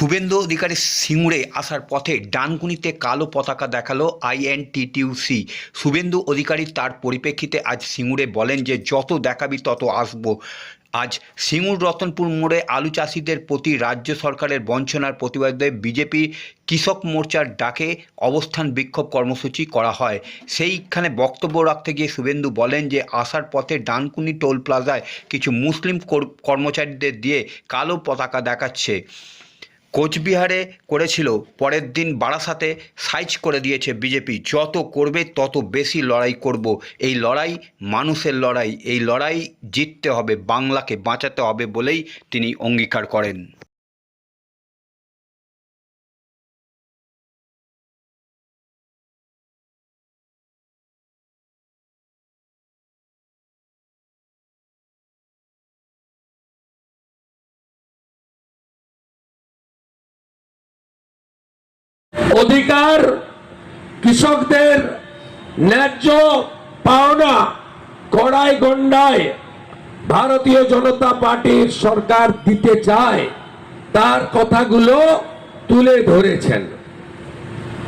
শুভেন্দু অধিকারী সিঙ্গুরে আসার পথে ডানকুনিতে কালো পতাকা দেখাল আইএনটিটিউসি শুভেন্দু অধিকারী তার পরিপ্রেক্ষিতে আজ সিঙ্গুরে বলেন যে, যত দেখাবি, তত আসব। আজ সিঙ্গুর রতনপুর মোড়ে আলু চাষিদের প্রতি রাজ্য সরকারের বঞ্চনার প্রতিবাদে বিজেপি কৃষক মোর্চার ডাকে অবস্থান বিক্ষোভ কর্মসূচি করা হয়। সেইখানে বক্তব্য রাখতে গিয়ে শুভেন্দু বলেন যে, আসার পথে ডানকুনি টোল প্লাজায় কিছু মুসলিম কর- কর্মচারীদের দিয়ে কালো পতাকা দেখাচ্ছে। কোচবিহারে করেছিল, পরের দিন বারাসাতে সাইজ করে দিয়েছে বিজেপি। যত করবে, তত বেশি লড়াই করব। এই লড়াই মানুষের লড়াই। এই লড়াই জিততে হবে, বাংলাকে বাঁচাতে হবে বলেই তিনি অঙ্গীকার করেন। অধিকার কৃষকদের ন্যায্য পাওনা কড়াই গন্ডায় ভারতীয় জনতা পার্টির সরকার দিতে চায়, তার কথাগুলো তুলে ধরেছেন।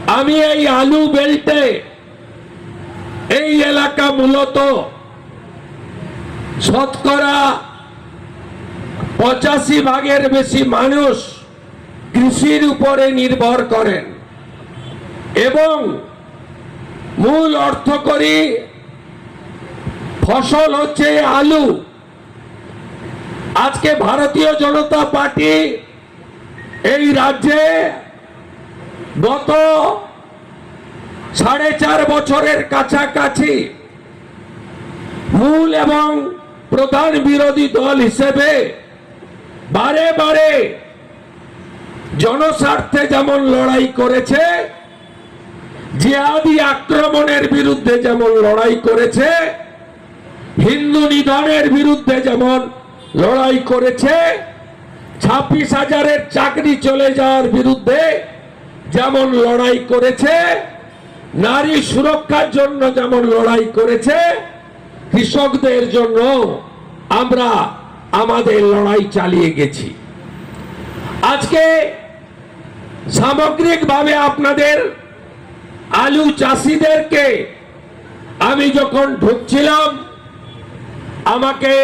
আমি এই আলু বেল্টে এই এলাকা মূলত শতকরা পঁচাশি ভাগের বেশি মানুষ কৃষির উপরে নির্ভর করেন। এবং মূল অর্থ করি, ফসল হচ্ছে আলু। আজকে ভারতীয় জনতা পার্টি এই রাজ্যে গত সাড়ে চার বছরের কাছাকাছি মূল এবং প্রধান বিরোধী দল হিসেবে বারে বারে জনস্বার্থে যেমন লড়াই করেছে জিহাদি আক্রমণের বিরুদ্ধে যেমন লড়াই করেছে, হিন্দু নিধনের বিরুদ্ধে যেমন লড়াই করেছে, ছাব্বিশ হাজারের চাকরি চলে যাওয়ার বিরুদ্ধে যেমন লড়াই করেছে, নারী সুরক্ষার জন্য যেমন লড়াই করেছে, কৃষকদের জন্য আমরা আমাদের লড়াই চালিয়ে গেছি। আজকে সামগ্রিকভাবে আপনাদের আলু চাষিদেরকে আমি যখন ঢুকছিলাম, আমাকে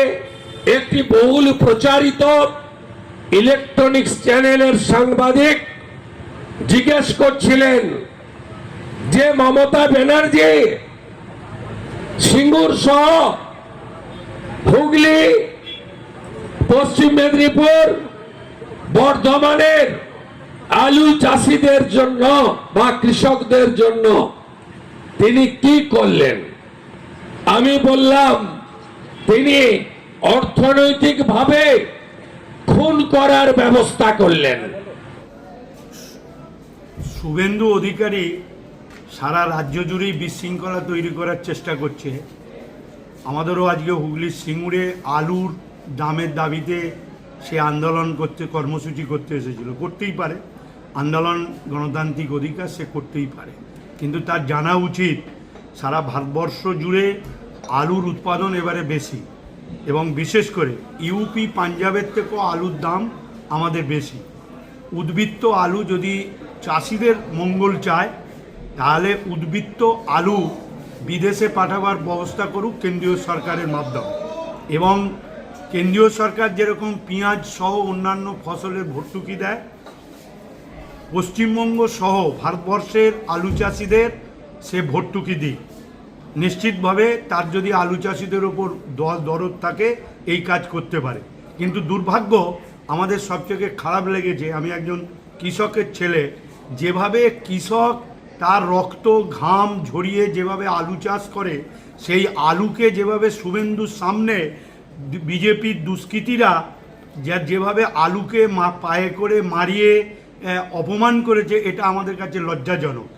একটি বহুল প্রচারিত ইলেকট্রনিক্স চ্যানেলের সাংবাদিক জিজ্ঞেস করছিলেন যে, মমতা ব্যানার্জি, সিঙ্গুর সহ হুগলি, পশ্চিম মেদিনীপুর, বর্ধমানের আলু চাষিদের জন্য বা কৃষকদের জন্য তিনি কি করলেন? আমি বললাম, তিনি অর্থনৈতিকভাবে খুন করার ব্যবস্থা করলেন। শুভেন্দু অধিকারী সারা রাজ্য জুড়েই বিশৃঙ্খলা তৈরি করার চেষ্টা করছে। আমাদেরও আজকে হুগলির সিঙ্গুরে আলুর দামের দাবিতে সে আন্দোলন করতে, কর্মসূচি করতে এসেছিল। করতেই পারে। আন্দোলন গণতান্ত্রিক অধিকার সে করতেই পারে। কিন্তু তার জানা উচিত, সারা ভারতবর্ষ জুড়ে আলুর উৎপাদন এবারে বেশি এবং বিশেষ করে ইউপি পাঞ্জাবের থেকেও আলুর দাম আমাদের বেশি। উদ্বৃত্ত আলু যদি চাষিদের মঙ্গল চায়, তাহলে উদ্বৃত্ত আলু বিদেশে পাঠাবার ব্যবস্থা করুক কেন্দ্রীয় সরকারের মাধ্যমে। এবং কেন্দ্রীয় সরকার যেরকম পেঁয়াজ সহ অন্যান্য ফসলের ভর্তুকি দেয় পশ্চিমবঙ্গ সহ ভারতবর্ষের আলু চাষিদের সে ভর্তুকি দিক। নিশ্চিতভাবে তার যদি আলু চাষিদের ওপর দরদ থাকে, এই কাজ করতে পারে। কিন্তু দুর্ভাগ্য, আমাদের সবথেকে খারাপ লেগেছে, আমি একজন কৃষকের ছেলে, যেভাবে কৃষক তার রক্ত, ঘাম ঝরিয়ে যেভাবে আলু চাষ করে, সেই আলুকে যেভাবে শুভেন্দুর সামনে বিজেপির দুষ্কৃতীরা যা যেভাবে আলুকে মা, পায়ে করে মারিয়ে অপমান করেছে এটা আমাদের কাছে লজ্জাজনক।